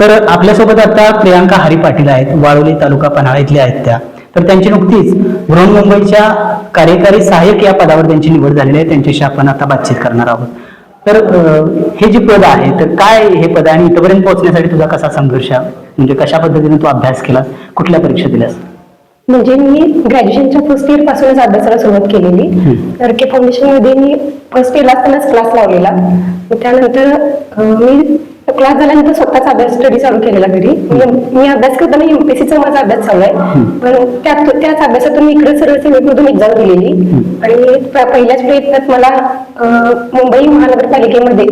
तर आपल्यासोबत आता प्रियांका हरी पाटील आहेत वाळोली तालुका पन्हाळा इथल्या आहेत त्या. तर त्यांची नुकतीच बृहन्मुंबईच्या कार्यकारी सहाय्यक या पदावर त्यांची निवड झालेली आहे. त्यांच्याशी आपण आता बातचीत करणार आहोत. तर हे जे पद आहे तर काय हे पद आणि इथपर्यंत पोहोचण्यासाठी तुझा कसा संघर्ष? म्हणजे कशा पद्धतीने तू अभ्यास केलास कुठल्या परीक्षा दिल्यास? म्हणजे मी ग्रॅज्युएशनच्या फर्स्ट इयर पासूनच अभ्यासाला सुरुवात केलेली. तर के फाउंडेशनमध्ये मी फर्स्ट इयरला असतानाच क्लास लावलेला. त्यानंतर मी क्लास झाल्यानंतर स्वतःचा अभ्यास स्टडी चालू केलेला घरी. म्हणजे मी अभ्यास करताना एमपीएससीचा माझा अभ्यास चालू आहे. पण त्यात त्याच अभ्यासातून मी इकडे सरळ सेवेमधून एक्झाम दिलेली. आणि पहिल्याच प्रयत्नात मला मुंबई महानगरपालिकेमध्ये.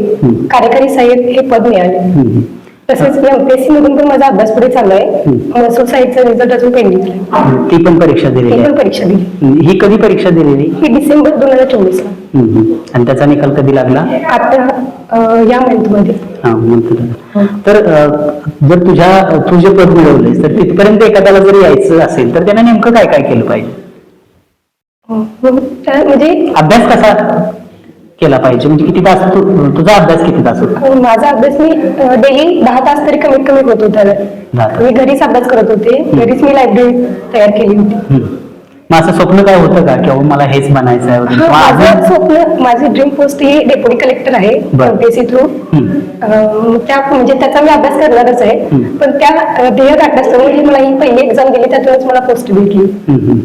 कार्यकारी सहाय्यक हे पद मिळाले. तसेच एमपीएससी मधून पण माझा अभ्यास पुढे चालू आहे. महसूल साईडचा रिझल्ट अजून पेंडिंग ती पण परीक्षा दिली. ही कधी परीक्षा दिलेली? ही डिसेंबर दोन हजार चोवीस ला. आणि त्याचा निकाल कधी लागला? आता अं, या मंथमध्ये. हा म्हणतो तुला. तर अ, जर तुझ्या तू जे पद मिळवलेस तर तिथपर्यंत एखाद्याला जर यायचं असेल तर त्यानं नेमकं काय काय केलं पाहिजे? मग त्या- म्हणजे अभ्यास कसा केला पाहिजे? म्हणजे किती तास तू तुझा अभ्यास किती तास होता? अं, माझा अभ्यास मी डेली दहा तास तरी कमीत कमी होत होता. दहा तास. मी घरीच अभ्यास करत होते. घरीच मी लायब्ररी तयार केली होती. हम्म. मग असं स्वप्न काय होतं का किंवा मला हेच बनायचं आहे वगैरे किंवा माझं अजून स्वप्न माझी ड्रीम पोस्ट ही डेप्युटी कलेक्टर आहे बरं. एमपीएससी थ्रू हम्म. त्या म्हणजे त्याचा मी अभ्यास करणारच आहे हम्म. पण त्या अं, ध्येय गाठण्यासाठी मला ही पहिली एक्झाम दिली त्यातूनच मला पोस्ट भेटली हम्म, हम्म.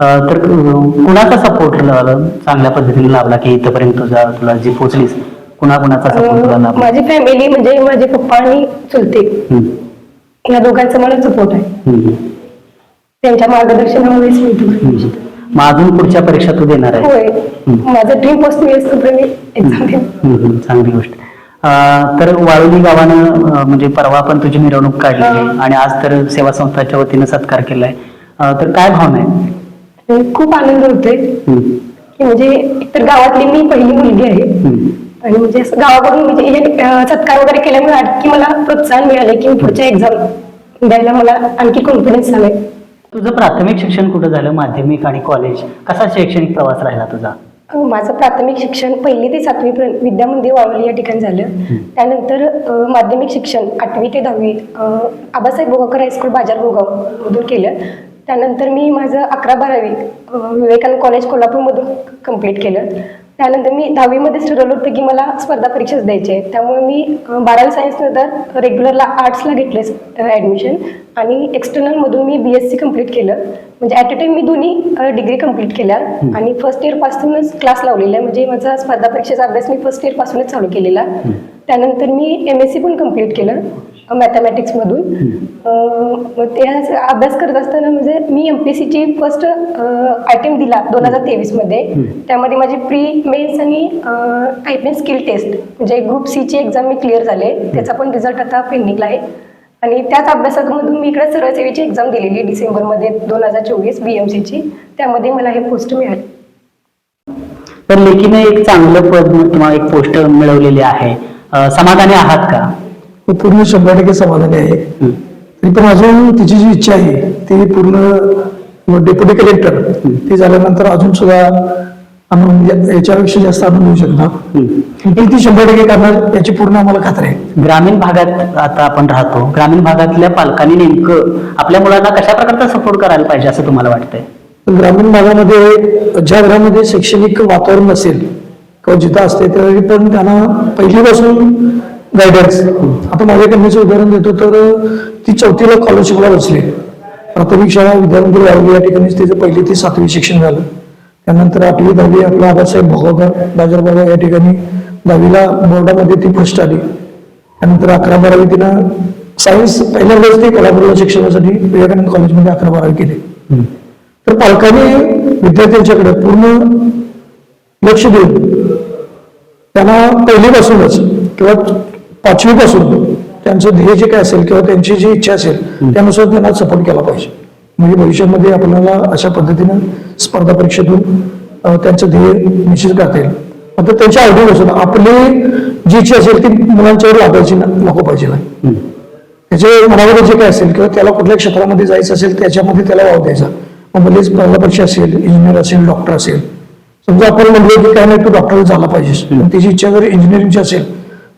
अ, तर अ, कुणाचा सपोर्ट चांगल्या पद्धतीने लाभला की इथपर्यंत तुझा तुला जी पोचलीस कुणा कुणाचा सपोर्ट तुला अं, लाभला माझी फॅमिली म्हणजे माझे पप्पा आणि चुलते हम्म. या दोघांचा मला सपोर्ट आहे हम्म. त्यांच्या मार्गदर्शनामुळेच मी. मग अजून पुढच्या परीक्षा तू देणार आहे होय. माझं ड्रीम मी मी एक्झाम देईन हम्म, हम्म, चांगली गोष्ट. अं, तर वाळुली गावानं अं, म्हणजे परवा पण तुझी मिरवणूक काढली आहे. आणि आज तर सेवा संस्थाच्या वतीनं सत्कार केलाय. अं, तर काय भावना आहे? आणि खूप आनंद होतोय. हम्म, की म्हणजे एकतर गावातली मी पहिली मुलगी आहे. हम्म, आणि म्हणजे असं गावाकडून म्हणजे हे, अं, सत्कार वगैरे केल्यामुळे आणखी मला प्रोत्साहन मिळाले की पुढच्या एक्झाम द्यायला मला आणखी कॉन्फिडन्स आलाय. तुझं प्राथमिक शिक्षण कुठं झालं? माध्यमिक आणि कॉलेज कसा शैक्षणिक प्रवास राहिला तुझा? माझं प्राथमिक शिक्षण पहिली ते सातवी पर्यंत विद्यामंदिर वावली या ठिकाणी झालं. त्यानंतर अं, माध्यमिक शिक्षण आठवी ते दहावी अं, आबासाहेब बोगावकर हायस्कूल बाजार बोगाव मधून केलं. त्यानंतर मी माझं अकरा बारावी अं, विवेकानंद कॉलेज कोल्हापूरमधून कंप्लीट केलं. त्यानंतर मी दहावीमध्येच ठरवलं होतं की मला स्पर्धा परीक्षाच द्यायची. आहे त्यामुळे मी बारावी सायन्स नंतर रेग्युलरला आर्ट्सला घेतले ॲडमिशन आणि एक्सटर्नलमधून मी बी एस सी कंप्लीट केलं. म्हणजे ॲट अ टाइम मी दोन्ही डिग्री कंप्लीट केल्या. आणि फर्स्ट इयर पासूनच क्लास लावलेला आहे म्हणजे माझा स्पर्धा परीक्षेचा अभ्यास मी फर्स्ट इयर पासूनच चालू केलेला. त्यानंतर मी एम एस सी पण कंप्लीट केलं. मॅथमॅटिक्समधून मग ते अभ्यास करत असताना म्हणजे मी एम पी सीची फर्स्ट आयटम दिला दोन हजार तेवीसमध्ये त्यामध्ये माझी प्री मेन्स आणि टायपिंग स्किल टेस्ट म्हणजे ग्रुप सीची एक्झाम मी क्लिअर झाले. त्याचा पण रिझल्ट आता पेंडिंगला आहे. आणि त्याच अभ्यासामधून मी इकडे सरळ सेवेची एक्झाम दिलेली डिसेंबरमध्ये दोन हजार चोवीस बी एम सीची त्यामध्ये मला हे पोस्ट मिळाले. तर लेखीने एक चांगलं पद किंवा एक पोस्ट मिळवलेली आहे. समाधानी आहात का? मी पूर्ण शंभर टक्के समाधानी आहे. तरी पण अजून तिची जी इच्छा आहे ती पूर्ण डेप्युटी कलेक्टर ती झाल्यानंतर अजून सुद्धा आम्ही या- याच्यापेक्षा जास्त आनंद होऊ. पण ती शंभर टक्के करणार याची पूर्ण आम्हाला खात्री आहे. ग्रामीण भागात आता आपण राहतो ग्रामीण भागातल्या पालकांनी नेमकं आपल्या मुलांना कशा प्रकारचा सपोर्ट करायला पाहिजे असं तुम्हाला वाटतंय? ग्रामीण भागामध्ये ज्या घरामध्ये शैक्षणिक वातावरण नसेल किंवा जिथं असते तरी पण त्यांना पहिलीपासून गायडन्स आता माझ्या कन्याचं उदाहरण देतो तर ती चौथीला स्कॉलरशिपला बसली. प्राथमिक शाळा विद्यामंदिर या ठिकाणीच तिचं पहिली ते सातवी शिक्षण झालं. त्यानंतर आठवी दहावी आपला आबासाहेब भोगावकर बाजारबाबा या ठिकाणी दहावीला बोर्डामध्ये ती फर्स्ट आली. त्यानंतर अकरा बारावी तिनं सायन्स पहिल्यांदाच ती कोल्हापूरला शिक्षणासाठी विवेकानंद कॉलेजमध्ये अकरा बारावी केली. तर पालकांनी विद्यार्थ्यांच्याकडे पूर्ण लक्ष देऊन त्यांना पहिलीपासूनच किंवा पाचवीपासून त्यांचं ध्येय जे काय असेल किंवा त्यांची जी इच्छा असेल त्यानुसार त्यांना सपोर्ट केला पाहिजे. म्हणजे भविष्यामध्ये आपल्याला अशा पद्धतीनं स्पर्धा परीक्षेतून त्यांचं ध्येय निश्चित करता येईल. आता त्यांच्या आवडीपासून आपली जी इच्छा असेल ती मुलांच्यावर लागायची न- नको पाहिजे हम्म. त्याच्या मनामध्ये जे काय असेल किंवा त्याला कुठल्या क्षेत्रामध्ये जायचं असेल त्याच्यामध्ये त्याला वाव द्यायचा. मग भले स्पर्धा परीक्षा असेल इंजिनियर असेल डॉक्टर असेल. समजा आपण म्हणलो की काय नाही तू डॉक्टर झाला पाहिजेस पण त्याची इच्छा जर इंजिनिअरिंगची असेल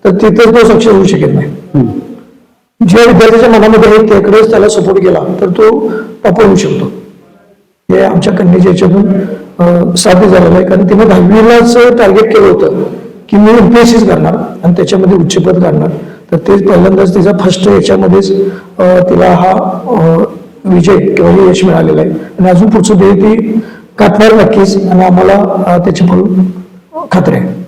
तर तिथं तो सक्सेस होऊ शकत नाही. ज्या विद्यार्थ्याच्या मनामध्ये आहे त्याकडेच त्याला सपोर्ट केला तर तो टॉपर होऊ शकतो. हे आमच्या कन्याच्या याच्यातून साध्य झालेलं आहे. कारण तिने दहावीलाच टार्गेट केलं होतं की मी एमपीएससीच करणार आणि त्याच्यामध्ये उच्चपद काढणार. तर ते पहिल्यांदाच तिचा फर्स्ट याच्यामध्येच तिला हा विजय किंवा हे यश मिळालेलं आहे. आणि अजून पुढचं ध्येय ती गाठणार नक्कीच आणि आम्हाला अं, त्याची फळ खात्री आहे.